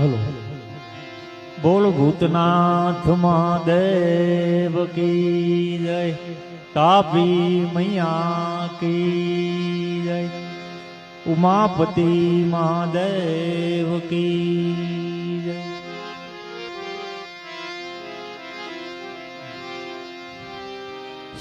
Hello. બોલ ભૂતનાથ મહાદેવ કી જય, તાપી મૈયા કી જય. ઉમાપતિ મહાદેવ કી જય.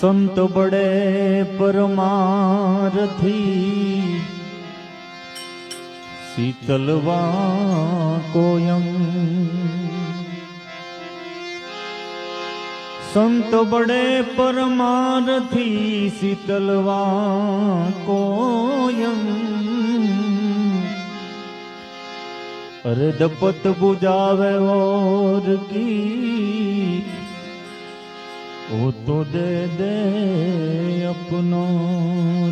સંત બડે પરમારથી શીતલવા કોયમ સંત બડે પરમારથી શીતલવા કોયમ અરે દપત બુજાવે ઓર કી. ઓ તો દે દે અપનો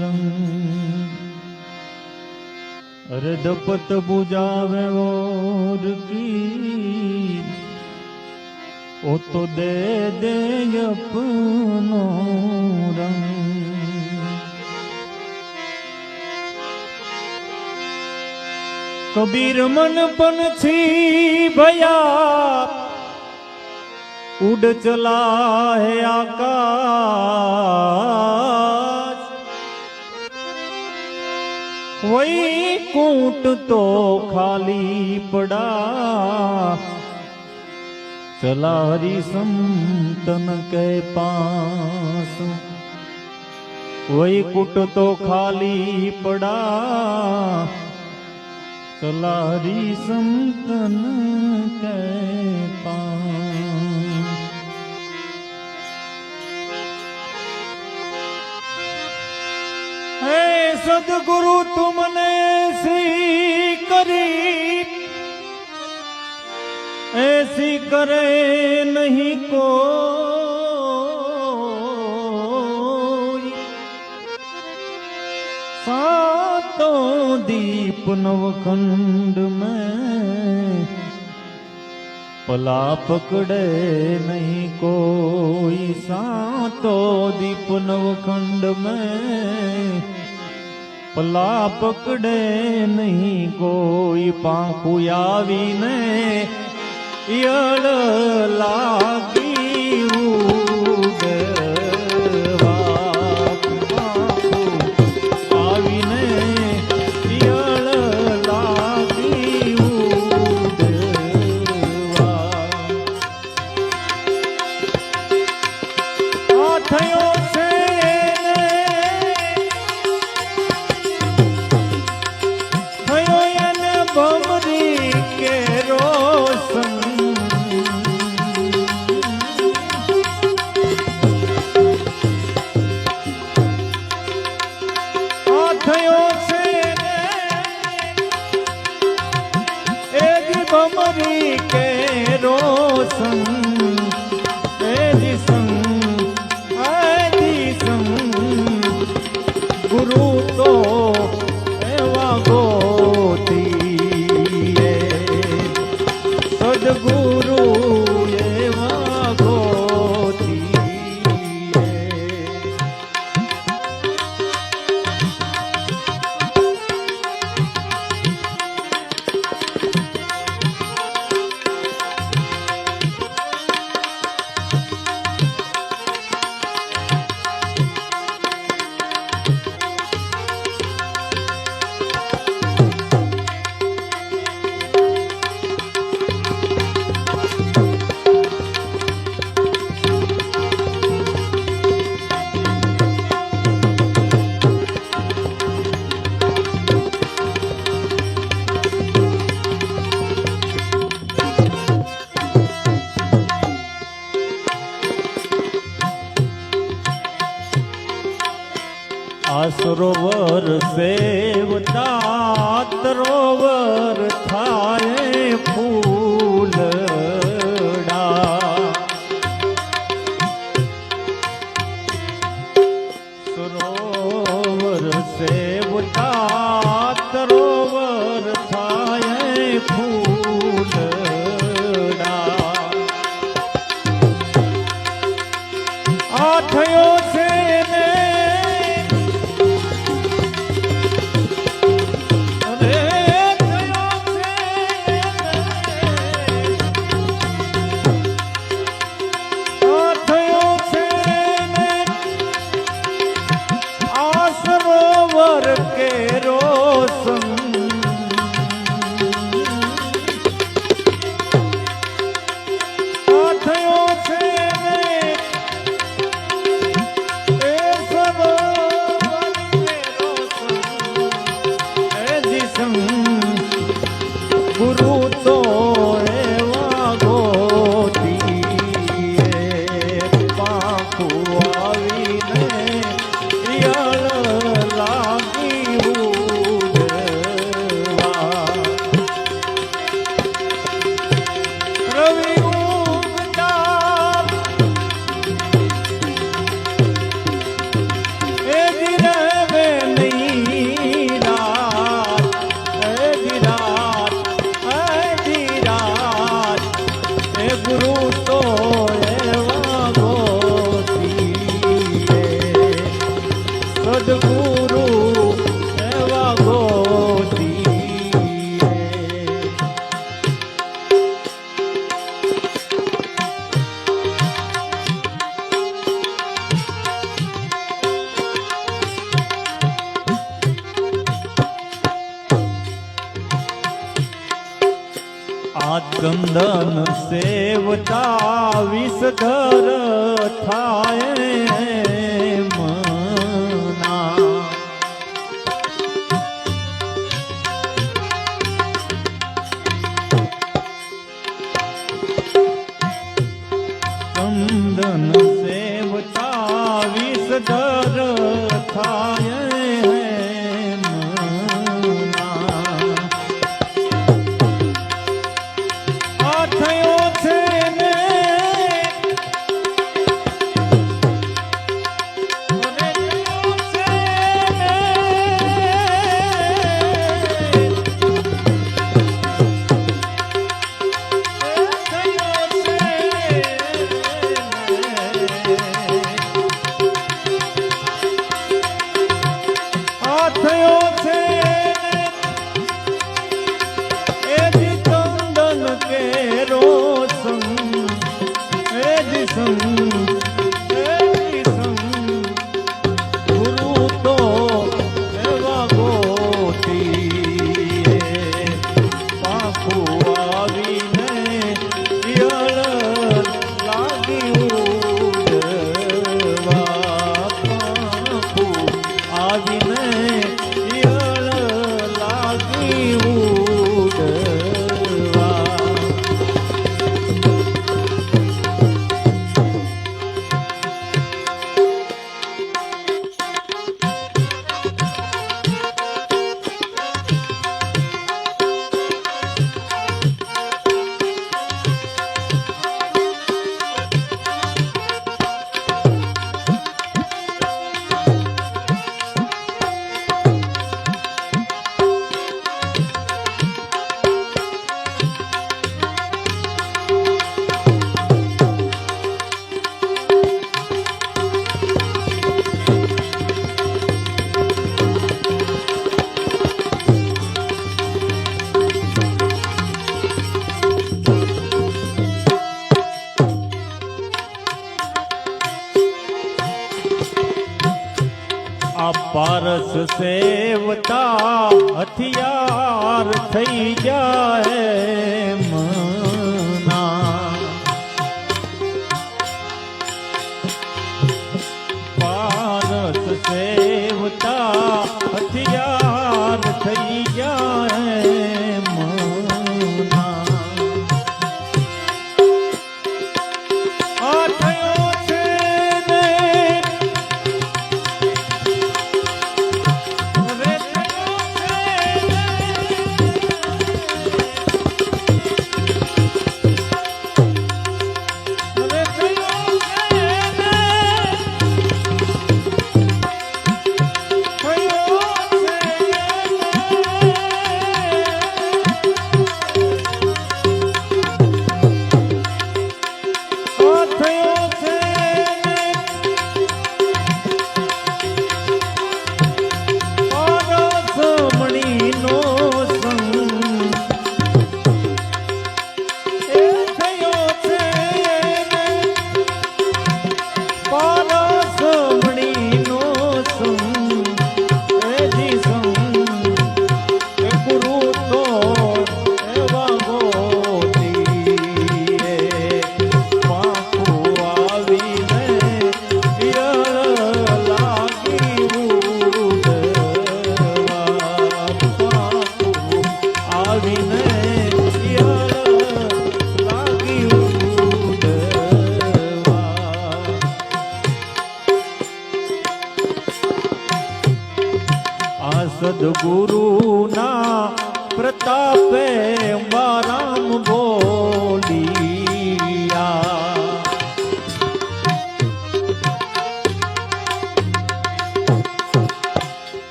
રંગ. અરે દપત બુજાવે ઓર કી. ઓ તો દે દે અપનો રંગ. કબીર મન પનછી ભયા. ઉડ ચલા હે આકાશ. वही કૂટ તો ખાલી પડા. ચલા હરી સંતન કે પાસ. વહી કૂટ તો ખાલી પડા. ચલા હરી સંતન કે પાસ. સદગુરુ તુમને શ્રી કરી. એસી કરે નહીં કો સાતો દીપ નવખંડ મેં પલા પકડે નહીં કોઈ. સાતો દીપ નવખંડ મેં પલા પકડે નહીં કોઈ પાંખું આવીને યળ લાગ গুরু થયો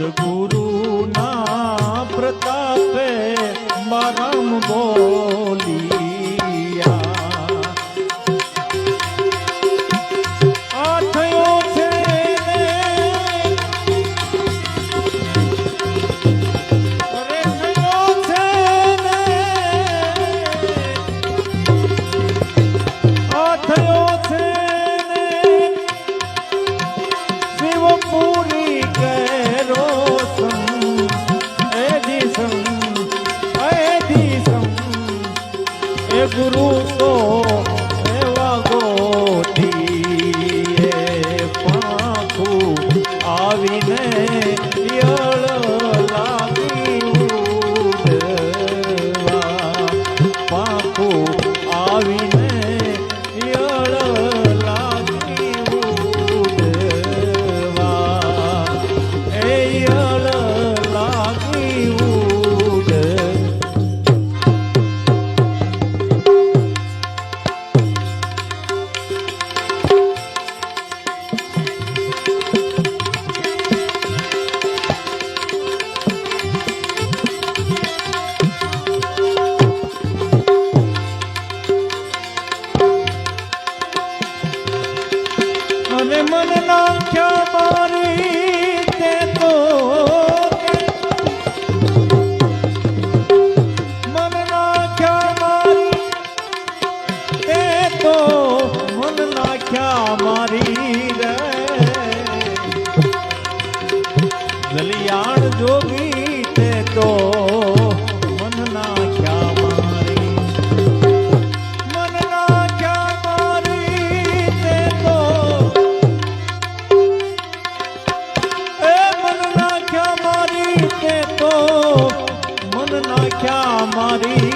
સદગુરુના પ્રતાપે મારામ બોલી મન નાખ્યા બાર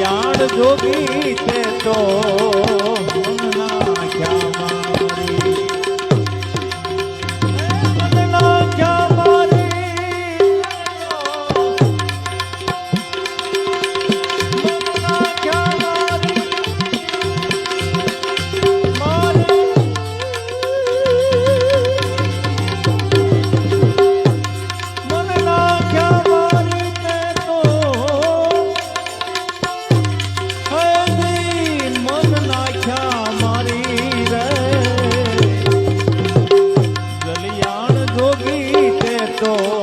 કલ્યાણ જોગી તે તો 오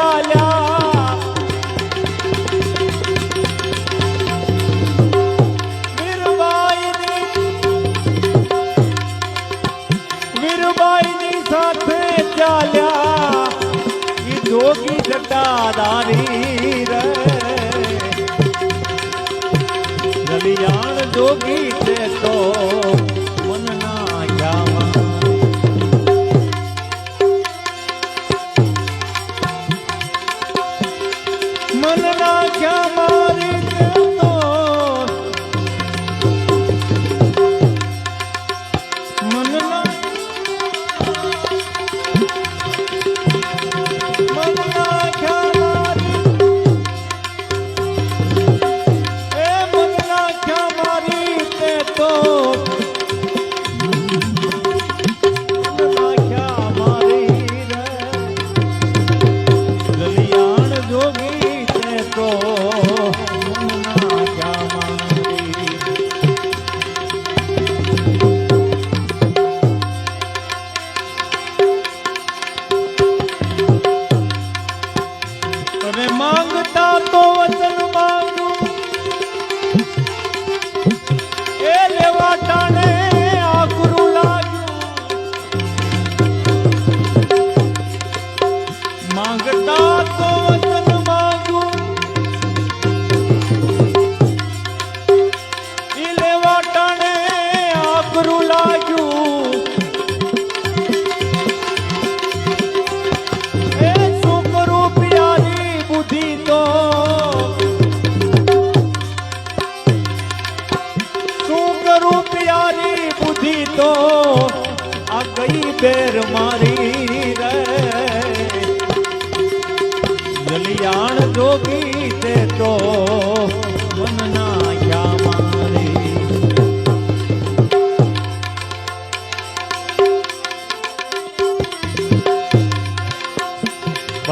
ચાલ્યા વીરબાઈની સાથે ચાલ્યા એ જોગી જટા દારી રવિયાણ જોગી છે તો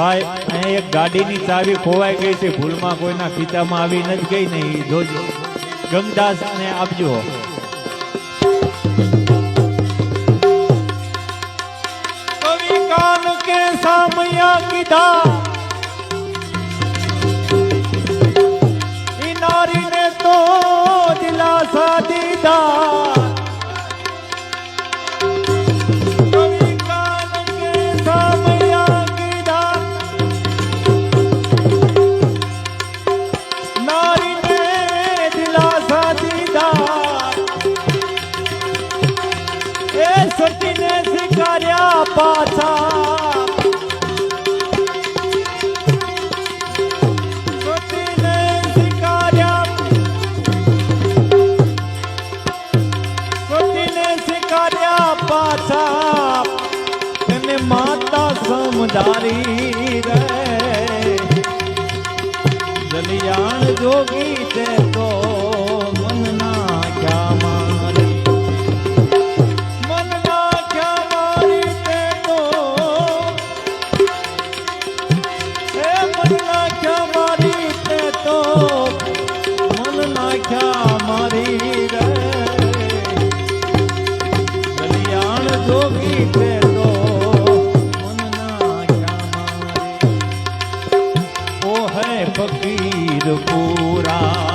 ભાઈ, અહીં એક ગાડીની ચાવી ખોવાઈ ગઈ છે. ભૂલમાં કોઈના ખીચામાં આવી નથી ગઈ નહીં જોજો ગંગદાસને આપજો. કવિ કાન કે સામયા કીધા તારી રે. દલિયાણ જોગી તે તો મનના ક્યાં મારી. મનના ક્યાં મારી તે તો. હે મનના ક્યાં મારી તે તો. મનના ક્યાં મારી meu coração.